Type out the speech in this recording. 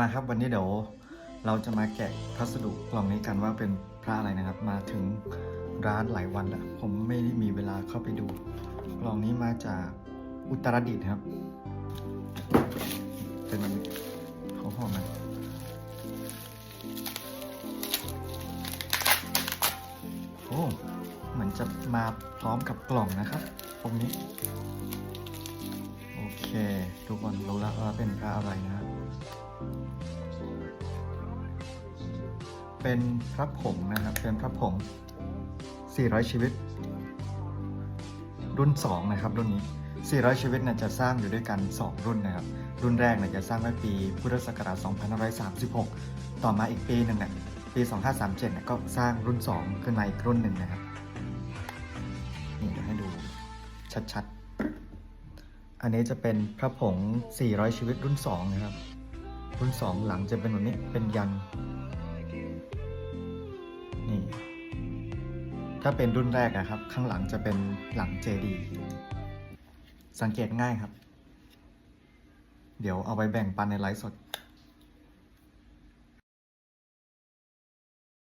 มาครับวันนี้เดี๋ยวเราจะมาแกะพัสดุกล่องนี้กันว่าเป็นพระอะไรนะครับ มาถึงร้านหลายวันแล้วผมไม่ได้มีเวลาเข้าไปดู กล่องนี้มาจากอุตรดิตถ์ครับ เป็นเขาห่อมาโอ้เหมือนจะมาพร้อมกับกล่องนะครับ ตรงนี้ โอเค ทุกคนรู้แล้วว่าเป็นพระอะไรนะครับ เป็นพระผงนะครับ เป็นพระผง 400 ชีวิต รุ่น 2 นะครับ รุ่นนี้ 400 ชีวิตเนี่ยจะสร้างอยู่ด้วยกัน 2 รุ่นนะครับ รุ่นแรกเนี่ยจะสร้างไว้ปีพุทธศักราช2536 ต่อมาอีกปีหนึ่งเนี่ยปี 2537เนี่ยก็สร้างรุ่น 2 ขึ้นมาอีกรุ่นหนึ่งนะครับ นี่เดี๋ยวให้ดูชัดๆ อันนี้จะเป็นพระผง 400 ชีวิตรุ่น 2 นะครับ รุ่น 2 หลังจะเป็นแบบนี้ เป็นยัน ถ้าเป็นรุ่นแรกนะครับ ข้างหลังจะเป็นหลังเจดีสังเกตง่ายครับ เดี๋ยวเอาไปแบ่งปันในไลฟ์สด